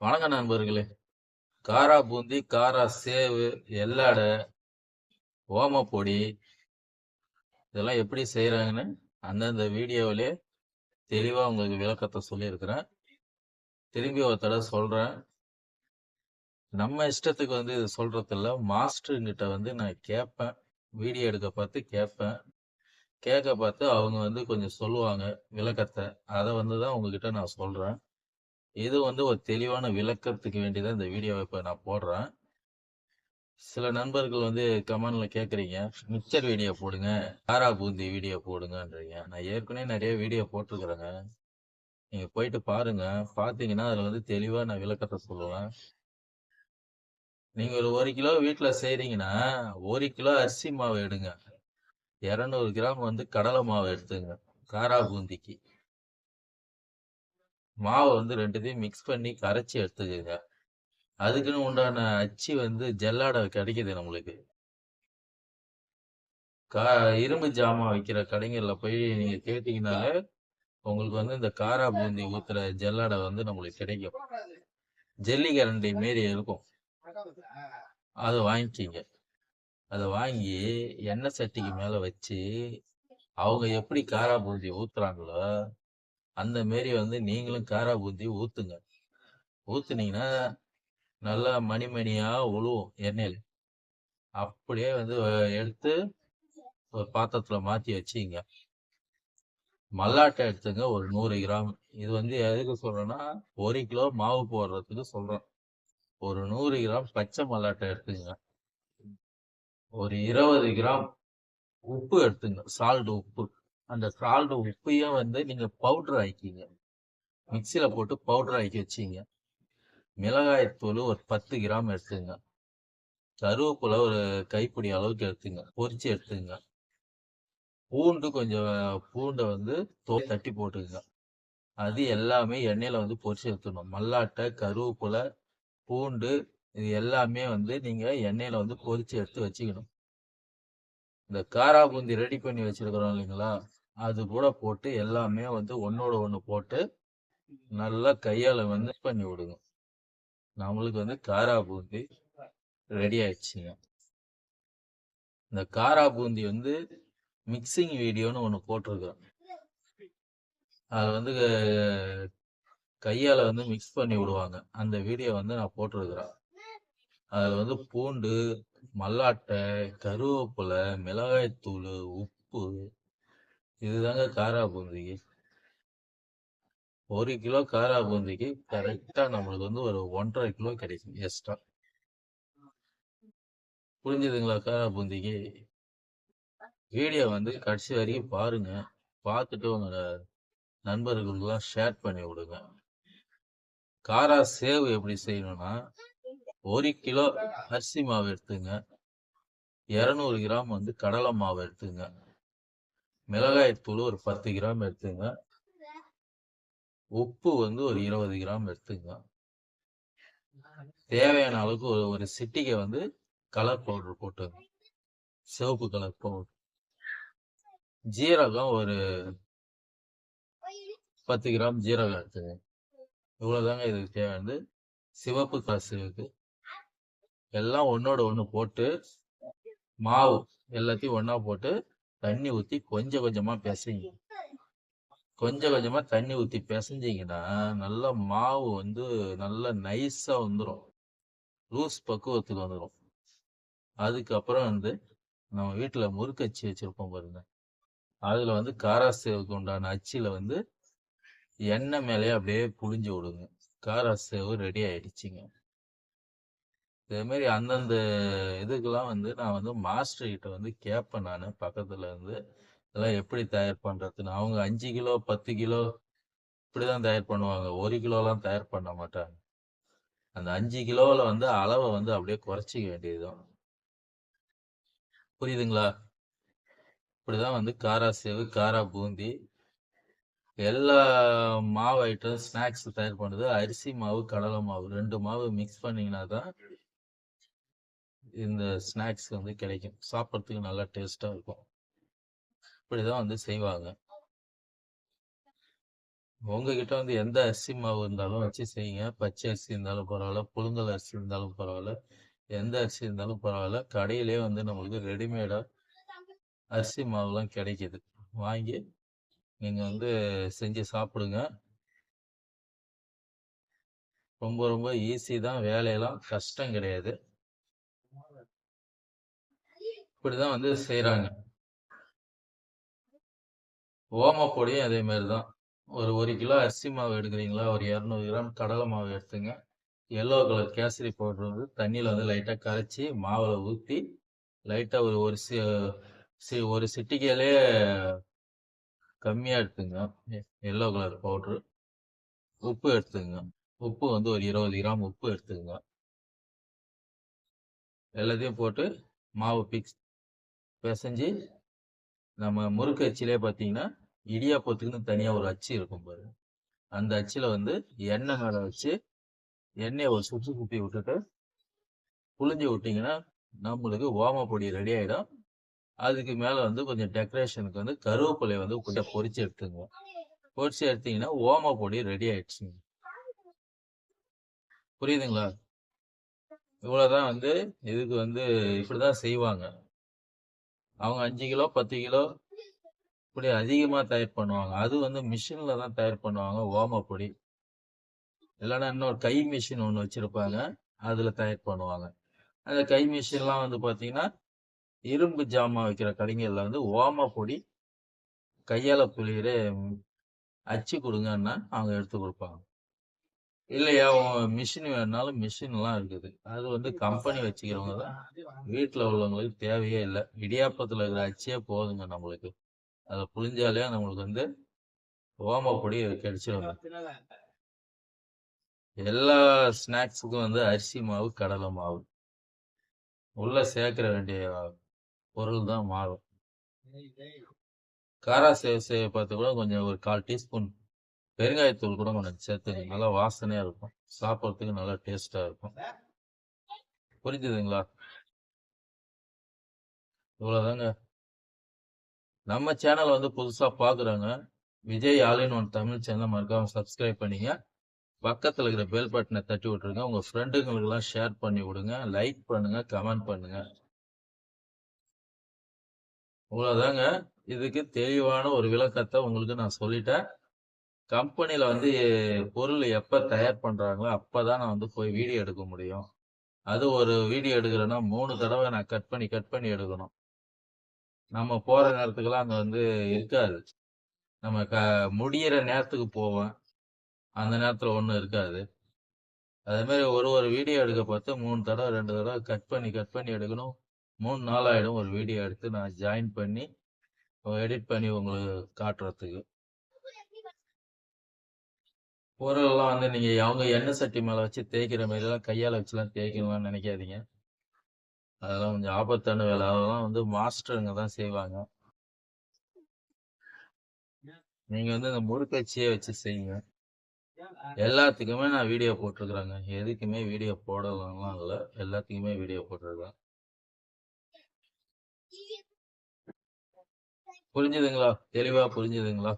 வணக்கம் நண்பர்களே. காரா பூந்தி காரா சேவு எள்ளடை ஓமப்பொடி இதெல்லாம் எப்படி செய்கிறாங்கன்னு அந்தந்த வீடியோவிலே தெளிவாக உங்களுக்கு விளக்கத்தை சொல்லியிருக்கிறேன். திரும்பி ஒரு தடவை சொல்கிறேன் நம்ம இஷ்டத்துக்கு வந்து இது சொல்கிறதில்ல மாஸ்டருங்கிட்ட வந்து நான் கேட்பேன். வீடியோ எடுக்க பார்த்து கேட்பேன். கேட்க பார்த்து அவங்க வந்து கொஞ்சம் சொல்லுவாங்க விளக்கத்தை. அதை வந்து தான் உங்ககிட்ட நான் சொல்கிறேன் இது வந்து ஒரு தெளிவான விளக்கத்துக்கு வேண்டிதான் இந்த வீடியோவை இப்போ நான் போடுறேன். சில நண்பர்கள் வந்து கமெண்ட்ல கேட்குறீங்க மிக்சர் வீடியோ போடுங்க காரா பூந்தி வீடியோ போடுங்கன்றீங்க. நான் ஏற்கனவே நிறைய வீடியோ போட்டிருக்கிறேங்க. நீங்க போயிட்டு பாருங்க. பார்த்தீங்கன்னா அதில் வந்து தெளிவாக நான் விளக்கத்தை சொல்லுவேன். நீங்கள் ஒரு ஒரு கிலோ வீட்டில் செய்கிறீங்கன்னா ஒரு கிலோ அரிசி மாவு எடுங்க. இரநூறு கிராம் வந்து கடலை மாவு எடுத்துங்க காரா பூந்திக்கு. மாவு வந்து ரெண்டுத்தையும் மிக்ஸ் பண்ணி கரைச்சி எடுத்துக்கோங்க. அதுக்குன்னு உண்டான அச்சு வந்து ஜல்லாடை கிடைக்குது நம்மளுக்கு. கா இரும்பு ஜாமான் வைக்கிற கடைங்கள்ல போய் நீங்க கேட்டிங்கனாலே உங்களுக்கு வந்து இந்த காரா பூந்தி ஊத்துற ஜல்லாடை வந்து நம்மளுக்கு கிடைக்கும். ஜெல்லி கரண்டி மாரி இருக்கும். அதை வாங்கிக்கிங்க. அதை வாங்கி எண்ணெய் சட்டிக்கு மேல வச்சு அவங்க எப்படி காரா பூந்தி ஊத்துறாங்களோ அந்த மாரி வந்து நீங்களும் காரா பூந்தி ஊத்துங்க. ஊத்துனீங்கன்னா நல்லா மணிமணியா உழுவும் எண்ணெயில். அப்படியே வந்து எடுத்து ஒரு பாத்திரத்துல மாத்தி வச்சுங்க. மல்லாட்டை எடுத்துங்க ஒரு நூறு கிராம். இது வந்து எதுக்கு சொல்றேன்னா ஒரு கிலோ மாவு போடுறதுக்கு சொல்றேன். ஒரு நூறு கிராம் பச்சை மல்லாட்டை எடுத்துங்க. ஒரு இருபது கிராம் உப்பு எடுத்துங்க சால்ட் உப்பு. அந்த சால்ட் உப்பையும் வந்து நீங்கள் பவுடர் ஆக்கிங்க. மிக்சியில் போட்டு பவுடர் ஆக்கி வச்சிங்க. மிளகாய் தூள் ஒரு பத்து கிராம் எடுத்துங்க. கருவேப்பிலை ஒரு கைப்பிடி அளவுக்கு எடுத்துங்க. பொரிச்சு எடுத்துங்க. பூண்டு கொஞ்சம் பூண்டை வந்து தோல் தட்டி போட்டுக்குங்க. அது எல்லாமே எண்ணெயில் வந்து பொரிச்சு எடுத்துக்கணும் மல்லாட்டை கருவேப்பிலை பூண்டு இது எல்லாமே வந்து நீங்கள் எண்ணெயில் வந்து பொரிச்சு எடுத்து வச்சுக்கணும். இந்த காரா பூந்தி ரெடி பண்ணி வச்சிருக்கிறோம் இல்லைங்களா? அது கூட போட்டு எல்லாமே வந்து ஒன்னோட ஒன்று போட்டு நல்லா கையால வந்து பண்ணி விடுங்க. நம்மளுக்கு வந்து காரா பூந்தி ரெடி ஆயிடுச்சுங்க. இந்த காரா பூந்தி வந்து மிக்சிங் வீடியோன்னு ஒன்று போட்டிருக்கேன் அது வந்து அஹ், கையால வந்து மிக்ஸ் பண்ணி விடுவாங்க. அந்த வீடியோ வந்து நான் போட்டிருக்கிறேன். அதில் வந்து பூண்டு மல்லாட்டை கருவேப்பிலை மிளகாய்த்தூள் உப்பு இதுதாங்க காரா பூந்திக்கு ஒரு கிலோ காரா பூந்திக்கு கரெக்டா நம்மளுக்கு வந்து ஒரு ஒன்றரை கிலோ கிடைக்கும் எக்ஸ்ட்ரா புரிஞ்சுதுங்களா காரா பூந்திக்கு வீடியோ வந்து கடைசி வரைக்கும் பாருங்க. பார்த்துட்டு உங்களோட நண்பர்களுக்கெல்லாம் ஷேர் பண்ணி விடுங்க. காரா சேவ் எப்படி செய்யணும்னா ஒரு கிலோ அரிசி மாவு எடுத்துங்க. இரநூறு கிராம் வந்து கடலை மாவு எடுத்துங்க. மிளகாய் தூள் ஒரு பத்து கிராம் எடுத்துங்க. உப்பு வந்து ஒரு இருபது கிராம் எடுத்துங்க. தேவையான அளவுக்கு ஒரு ஒரு சிட்டிகை வந்து கலர் பவுடர் போட்டுங்க. சிவப்பு கலர் பவுடர் ஜீரகம் ஒரு பத்து கிராம் ஜீரகம் எடுத்துங்க. இவ்வளோதாங்க இதுக்கு தேவையானது. சிவப்பு காசுக்கு எல்லாம் ஒன்னோட ஒன்று போட்டு மாவு எல்லாத்தையும் ஒன்றா போட்டு தண்ணி ஊத்தி கொஞ்சம் கொஞ்சமா பிசைங்க. கொஞ்சம் கொஞ்சமா தண்ணி ஊத்தி பிசைஞ்சீங்கன்னா நல்ல மாவு வந்து நல்ல நைஸா வந்துடும் லூஸ் பக்குவத்துக்கு வந்துடும் அதுக்கப்புறம் வந்து நம்ம வீட்டுல முறுக்கு அச்சு வச்சிருப்போம் பாருங்க. அதுல வந்து காராசேவுக்கு உண்டான அச்சியில் வந்து எண்ணெய் மேலேயே அப்படியே புழிஞ்சு விடுங்க. காராசேவு ரெடி ஆயிடுச்சுங்க. இதேமாரி அந்தந்த இதுக்கெல்லாம் வந்து நான் வந்து மாஸ்டர் கிட்ட வந்து கேட்பேன் நான் பக்கத்துல இருந்து. இதெல்லாம் எப்படி தயார் பண்றதுன்னு. அவங்க அஞ்சு கிலோ பத்து கிலோ இப்படிதான் தயார் பண்ணுவாங்க. ஒரு கிலோலாம் தயார் பண்ண மாட்டாங்க. அந்த அஞ்சு கிலோவில் வந்து அளவை வந்து அப்படியே குறைச்சிக்க வேண்டியதுதான் புரியுதுங்களா? இப்படிதான் வந்து காரா சேவு காரா பூந்தி எல்லா மாவு ஐட்டம் ஸ்நாக்ஸ் தயார் பண்ணுறது அரிசி மாவு கடலை மாவு ரெண்டு மாவு மிக்ஸ் பண்ணிங்கன்னா தான் இந்த ஸ்நாக்ஸ் வந்து கிடைக்கும். சாப்பிட்றதுக்கு நல்லா டேஸ்ட்டாக இருக்கும். இப்படிதான் வந்து செய்வாங்க. உங்ககிட்ட வந்து எந்த அரிசி மாவு இருந்தாலும் வச்சு செய்யுங்க. பச்சை அரிசி இருந்தாலும் பரவாயில்ல புழுங்கல் அரிசி இருந்தாலும் பரவாயில்ல எந்த அரிசி இருந்தாலும் பரவாயில்ல. கடையிலே வந்து நம்மளுக்கு ரெடிமேடாக அரிசி மாவுலாம் கிடைக்குது. வாங்கி நீங்கள் வந்து செஞ்சு சாப்பிடுங்க. ரொம்ப ரொம்ப ஈஸி தான். வேலையெல்லாம் கஷ்டம் கிடையாது. இப்படிதான் வந்து செய்கிறாங்க ஓமப்பொடியும் அதே மாதிரி தான் ஒரு ஒரு கிலோ அரிசி மாவு எடுக்கிறீங்களா? ஒரு இரநூறு கிராம் கடலை மாவு எடுத்துங்க. எல்லோ கலர் கேசரி பவுடர் வந்து தண்ணியில் வந்து லைட்டாக கரைச்சி மாவில் ஊற்றி லைட்டாக ஒரு ஒரு சி சி ஒரு சிட்டிக்கையிலே கம்மியாக எடுத்துங்க. Yellow colour powder. உப்பு எடுத்துங்க. உப்பு வந்து ஒரு இருபது கிராம் உப்பு எடுத்துங்க. எல்லாத்தையும் போட்டு மாவு பிக்ஸ் பிசைஞ்சு நம்ம முறுக்கு அச்சிலே பார்த்தீங்கன்னா இடியாப்பத்துக்குன்னு தனியாக ஒரு அச்சு இருக்கும் பாரு. அந்த அச்சில் வந்து எண்ணெய் மேலே வச்சு எண்ணெயை ஒரு சுற்றி குப்பி விட்டுட்டு புளிஞ்சு விட்டிங்கன்னா நம்மளுக்கு ஓமப்பொடி ரெடி ஆகிடும் அதுக்கு மேலே வந்து கொஞ்சம் டெக்கரேஷனுக்கு வந்து கருவேப்பிலையை வந்து கொஞ்சம் பொறிச்சு எடுத்துக்குவோம் பொறிச்சு எடுத்தீங்கன்னா ஓமப்பொடி ரெடி ஆயிடுச்சுங்க புரியுதுங்களா? இவ்வளோதான் வந்து இதுக்கு வந்து இப்படிதான் செய்வாங்க. அவங்க அஞ்சு கிலோ பத்து கிலோ இப்படி அதிகமாக தயார் பண்ணுவாங்க. அது வந்து மிஷினில் தான் தயார் பண்ணுவாங்க ஓமப்பொடி இல்லைன்னா இன்னொரு கை மிஷின் ஒன்று வச்சுருப்பாங்க அதில் தயார் பண்ணுவாங்க. அந்த கை மிஷின்லாம் வந்து பார்த்தீங்கன்னா இரும்பு ஜாமான் வைக்கிற கடைங்களில் வந்து ஓமப்பொடி கையால் புளியிற அச்சு கொடுங்கன்னா அவங்க எடுத்து கொடுப்பாங்க. இல்லையா மிஷின் வேணுனாலும் மிஷின்லாம் இருக்குது. அது வந்து கம்பெனி வச்சுக்கிறவங்க தான். வீட்டில் உள்ளவங்களுக்கு தேவையே இல்லை. இடியாப்பத்தில் இருக்கிற அச்சே போதுங்க நம்மளுக்கு. அதை புளிஞ்சாலே நம்மளுக்கு வந்து ஓமப்பொடி கிடைச்சிருங்க எல்லா ஸ்நாக்ஸுக்கும் வந்து அரிசி மாவு கடலை மாவு. உள்ள சேர்க்கிற வேண்டிய பொருள் தான் மாறும் காரா சேவ் பார்த்து கூட கொஞ்சம் ஒரு கால் டீஸ்பூன் பெருங்காயத்தூள் கூட கொஞ்சம் சேர்த்துங்க நல்லா வாசனையா இருக்கும். சாப்பிட்றதுக்கு நல்லா டேஸ்டா இருக்கும். புரிஞ்சுதுங்களா? இவ்வளோதாங்க நம்ம சேனல் வந்து புதுசா பாக்குறாங்க Vijay all in one Tamil channel மறக்காம சப்ஸ்கிரைப் பண்ணிங்க. பக்கத்தில் இருக்கிற பெல் பட்டனை தட்டி விட்டுருங்க. உங்கள் ஃப்ரெண்டுங்களுக்கெல்லாம் ஷேர் பண்ணி விடுங்க. லைக் பண்ணுங்க கமெண்ட் பண்ணுங்க. இவ்வளோதாங்க இதுக்கு தெளிவான ஒரு விளக்கத்தை உங்களுக்கு நான் சொல்லிட்டேன். கம்பெனியில் வந்து பொருள் எப்போ தயார் பண்ணுறாங்களோ அப்போ தான் நான் வந்து போய் வீடியோ எடுக்க முடியும். அது ஒரு வீடியோ எடுக்கிறேன்னா மூணு தடவை நான் கட் பண்ணி கட் பண்ணி எடுக்கணும். நம்ம போகிற நேரத்துக்கெல்லாம் அங்க வந்து இருக்காது. நம்ம க முடியிற நேரத்துக்கு போவேன். அந்த நேரத்தில் ஒன்றும் இருக்காது. அதே மாதிரி ஒரு ஒரு வீடியோ எடுக்க பார்த்து மூணு தடவை ரெண்டு தடவை கட் பண்ணி கட் பண்ணி எடுக்கணும். மூணு நாள் ஆகிடும் ஒரு வீடியோ எடுத்து நான் ஜாயின் பண்ணி எடிட் பண்ணி உங்களுக்கு காட்டுறதுக்கு. பொருளெல்லாம் வந்து நீங்கள் அவங்க எண்ணெய் சட்டி மேலே வச்சு தேய்க்கிற மாதிரிலாம் கையால் வச்சுலாம் தேய்க்கணும்லாம் நினைக்காதீங்க. அதெல்லாம் கொஞ்சம் ஆபத்தான வேலை. அதெல்லாம் வந்து மாஸ்டருங்க தான் செய்வாங்க. நீங்கள் வந்து இந்த முறுக்கச்சியே வச்சு செய்யுங்க. எல்லாத்துக்குமே நான் வீடியோ போட்டிருக்கிறேங்க. எதுக்குமே வீடியோ போடலாம்லாம் இல்லை. எல்லாத்துக்குமே வீடியோ போட்டிருக்கேன். புரிஞ்சுதுங்களா? தெளிவாக புரிஞ்சுதுங்களா?